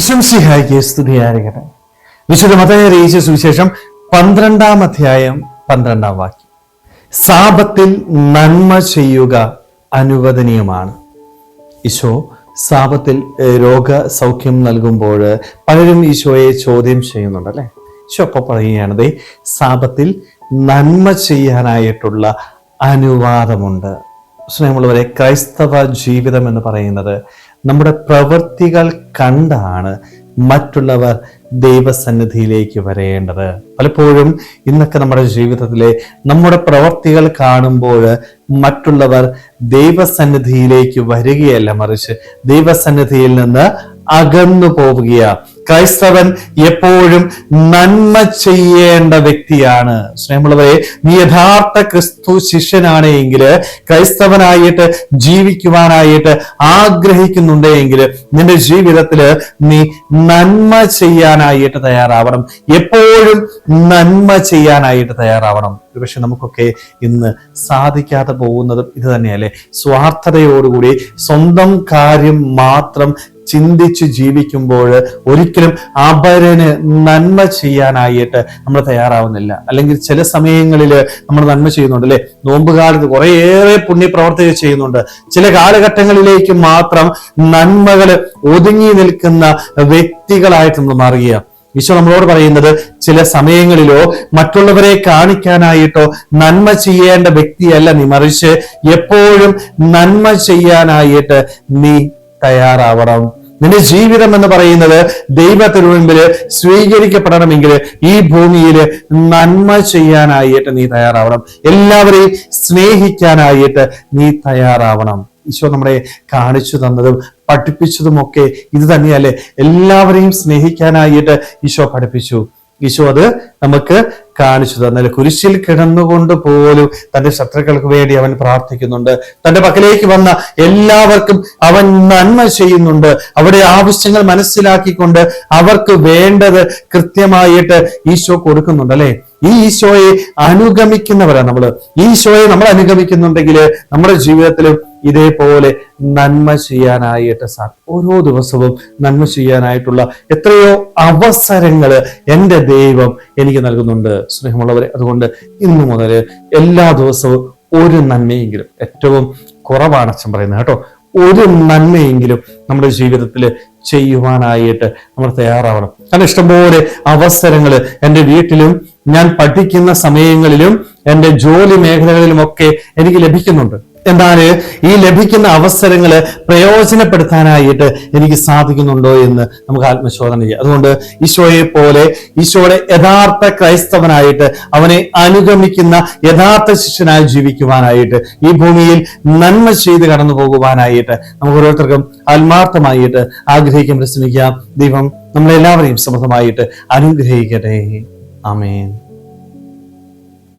വിശംസിഹായിക്ക് സ്തുതിയായിരിക്കട്ടെ വിശുദ്ധ മതയെ അറിയിച്ച സുവിശേഷം പന്ത്രണ്ടാം അധ്യായം പന്ത്രണ്ടാം വാക്യം. സാപത്തിൽ നന്മ ചെയ്യുക അനുവദനീയമാണ്. ഈശോ സാപത്തിൽ രോഗ രോഗസൗഖ്യം നൽകുമ്പോൾ പലരും ഈശോയെ ചോദ്യം ചെയ്യുന്നുണ്ട് അല്ലെ ഈശോ അപ്പോൾ പറയുകയാണ് ദേ സാപത്തിൽ നന്മ ചെയ്യാനായിട്ടുള്ള അനുവാദമുണ്ട്. സ്നേഹമുള്ളവരെ ക്രൈസ്തവ ജീവിതം എന്ന് പറയുന്നത് നമ്മുടെ പ്രവൃത്തികൾ കണ്ടാണ് മറ്റുള്ളവർ ദൈവസന്നിധിയിലേക്ക് വരേണ്ടത്. പലപ്പോഴും ഇന്നൊക്കെ നമ്മുടെ ജീവിതത്തിലെ നമ്മുടെ പ്രവൃത്തികൾ കാണുമ്പോൾ മറ്റുള്ളവർ ദൈവസന്നിധിയിലേക്ക് വരികയല്ല മറിച്ച് ദൈവസന്നിധിയിൽ നിന്ന് അകന്നു പോവുകയാണ്. ക്രൈസ്തവൻ എപ്പോഴും നന്മ ചെയ്യേണ്ട വ്യക്തിയാണ്. സ്നേഹമുള്ളവരെ നീ യഥാർത്ഥ ക്രിസ്തു ശിഷ്യനാണ് എങ്കിൽ ക്രൈസ്തവനായിട്ട് ജീവിക്കുവാനായിട്ട് ആഗ്രഹിക്കുന്നുണ്ടെങ്കിൽ നിന്റെ ജീവിതത്തിൽ നീ നന്മ ചെയ്യാനായിട്ട് തയ്യാറാവണം. എപ്പോഴും നന്മ ചെയ്യാനായിട്ട് തയ്യാറാവണം. പക്ഷെ നമുക്കൊക്കെ ഇന്ന് സാധിക്കാതെ പോകുന്നതും ഇത് തന്നെയല്ലേ? സ്വാർത്ഥതയോടുകൂടി സ്വന്തം കാര്യം മാത്രം ചിന്തിച്ച് ജീവിക്കുമ്പോൾ ഒരിക്കലും അപരന് നന്മ ചെയ്യാനായിട്ട് നമ്മൾ തയ്യാറാവുന്നില്ല. അല്ലെങ്കിൽ ചില സമയങ്ങളിൽ നമ്മൾ നന്മ ചെയ്യുന്നുണ്ട് അല്ലെ? നോമ്പുകാലത്ത് കുറേയേറെ പുണ്യപ്രവർത്തികൾ ചെയ്യുന്നുണ്ട്. ചില കാലഘട്ടങ്ങളിലേക്ക് മാത്രം നന്മകൾ ഒതുങ്ങി നിൽക്കുന്ന വ്യക്തികളായിട്ട് നമ്മൾ മാറുകയാണ്. ഈശോ നമ്മളോട് പറയുന്നത് ചില സമയങ്ങളിലോ മറ്റുള്ളവരെ കാണിക്കാനായിട്ടോ നന്മ ചെയ്യേണ്ട വ്യക്തിയല്ല നീ. മറിച്ച് എപ്പോഴും നന്മ ചെയ്യാനായിട്ട് നീ തയ്യാറാവണം. നിന്റെ ജീവിതം എന്ന് പറയുന്നത് ദൈവത്തിന് മുൻപിൽ സ്വീകരിക്കപ്പെടണമെങ്കിൽ ഈ ഭൂമിയിൽ നന്മ ചെയ്യാനായിട്ട് നീ തയ്യാറാവണം. എല്ലാവരെയും സ്നേഹിക്കാനായിട്ട് നീ തയ്യാറാവണം. ഈശോ നമ്മളെ കാണിച്ചു തന്നതും പഠിപ്പിച്ചതുമൊക്കെ ഇത് തന്നെയല്ലേ? എല്ലാവരെയും സ്നേഹിക്കാനായിട്ട് ഈശോ പഠിപ്പിച്ചു. ഈശോ അത് നമുക്ക് കാണിച്ചു തന്നാൽ കുരിശിൽ കിടന്നുകൊണ്ട് പോലും തന്റെ ശത്രുക്കൾക്ക് വേണ്ടി അവൻ പ്രാർത്ഥിക്കുന്നുണ്ട്. തന്റെ പക്കലേക്ക് വന്ന എല്ലാവർക്കും അവൻ നന്മ ചെയ്യുന്നുണ്ട്. അവരുടെ ആവശ്യങ്ങൾ മനസ്സിലാക്കിക്കൊണ്ട് അവർക്ക് വേണ്ടത് കൃത്യമായിട്ട് ഈശോ കൊടുക്കുന്നുണ്ട് അല്ലെ? ഈ ഈശോയെ അനുഗമിക്കുന്നവരാണ് നമ്മൾ ഈശോയെ നമ്മൾ അനുഗമിക്കുന്നുണ്ടെങ്കിൽ നമ്മുടെ ജീവിതത്തിലും ഇതേപോലെ നന്മ ചെയ്യാനായിട്ട് സാർ ഓരോ ദിവസവും നന്മ ചെയ്യാനായിട്ടുള്ള എത്രയോ അവസരങ്ങൾ എന്റെ ദൈവം എനിക്ക് നൽകുന്നുണ്ട്. സ്നേഹമുള്ളവരെ അതുകൊണ്ട് ഇന്നു മുതൽ എല്ലാ ദിവസവും ഒരു നന്മയെങ്കിലും ഏറ്റവും കുറവാണ് അച്ഛൻ പറയുന്നത് കേട്ടോ. ഒരു നന്മയെങ്കിലും നമ്മുടെ ജീവിതത്തിൽ ചെയ്യുവാനായിട്ട് നമ്മൾ തയ്യാറാവണം. കാരണം ഇഷ്ടംപോലെ അവസരങ്ങൾ എന്റെ വീട്ടിലും ഞാൻ പഠിക്കുന്ന സമയങ്ങളിലും എന്റെ ജോലി മേഖലകളിലുമൊക്കെ എനിക്ക് ലഭിക്കുന്നുണ്ട്. എന്നാൽ ഈ ലഭിക്കുന്ന അവസരങ്ങൾ പ്രയോജനപ്പെടുത്താനായിട്ട് എനിക്ക് സാധിക്കുന്നുണ്ടോ എന്ന് നമുക്ക് ആത്മശോധന ചെയ്യാം. അതുകൊണ്ട് ഈശോയെ പോലെ ഈശോയുടെ യഥാർത്ഥ ക്രൈസ്തവനായിട്ട് അവനെ അനുഗമിക്കുന്ന യഥാർത്ഥ ശിഷ്യനായി ജീവിക്കുവാനായിട്ട് ഈ ഭൂമിയിൽ നന്മ ചെയ്ത് കടന്നു പോകുവാനായിട്ട് നമുക്ക് ഓരോരുത്തർക്കും ആത്മാർത്ഥമായിട്ട് ആഗ്രഹിക്കാൻ ശ്രമിക്കാം ദൈവം നമ്മളെല്ലാവരെയും സമൃദ്ധമായിട്ട് അനുഗ്രഹിക്കട്ടെ. Amen.